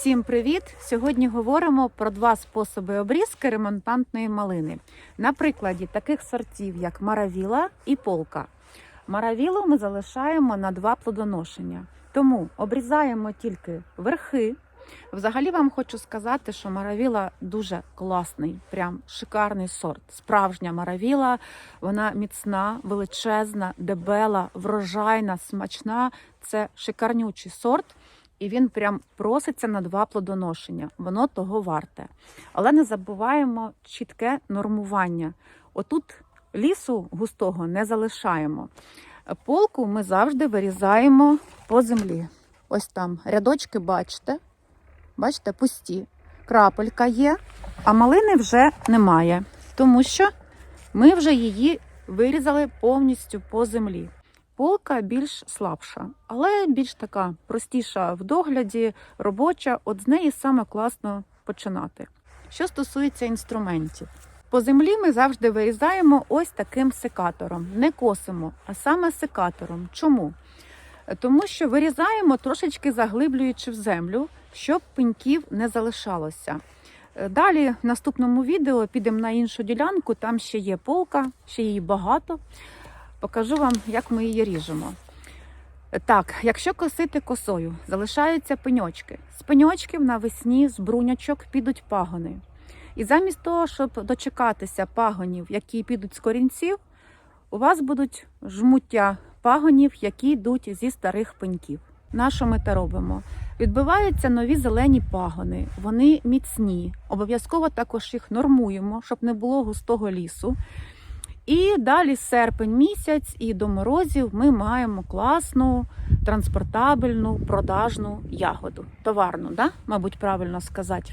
Всім привіт! Сьогодні говоримо про два способи обрізки ремонтантної малини. На прикладі таких сортів, як маравіла і полка. Маравілу ми залишаємо на два плодоношення, тому обрізаємо тільки верхи. Взагалі вам хочу сказати, що маравіла дуже класний, прям шикарний сорт. Справжня маравіла, вона міцна, величезна, дебела, врожайна, смачна. Це шикарнючий сорт. І він прям проситься на два плодоношення. Воно того варте. Але не забуваємо чітке нормування. Отут лісу густого не залишаємо. Полку ми завжди вирізаємо по землі. Ось там рядочки, бачите, бачите, пусті. Крапелька є, а малини вже немає, тому що ми вже її вирізали повністю по землі. Полка більш слабша, але більш така простіша в догляді, робоча. От з неї саме класно починати. Що стосується інструментів, по землі ми завжди вирізаємо ось таким секатором. Не косимо, а саме секатором. Чому? Тому що вирізаємо трошечки заглиблюючи в землю, щоб пеньків не залишалося. Далі в наступному відео підемо на іншу ділянку, там ще є полка, ще її багато. Покажу вам, як ми її ріжемо. Так, якщо косити косою, залишаються пеньочки. З пеньочків навесні з брунячок підуть пагони. І замість того, щоб дочекатися пагонів, які підуть з корінців, у вас будуть жмуття пагонів, які йдуть зі старих пеньків. На що ми те робимо? Відбиваються нові зелені пагони, вони міцні. Обов'язково також їх нормуємо, щоб не було густого лісу. І далі серпень місяць і до морозів ми маємо класну, транспортабельну, продажну ягоду. Товарну, да? мабуть, правильно сказати.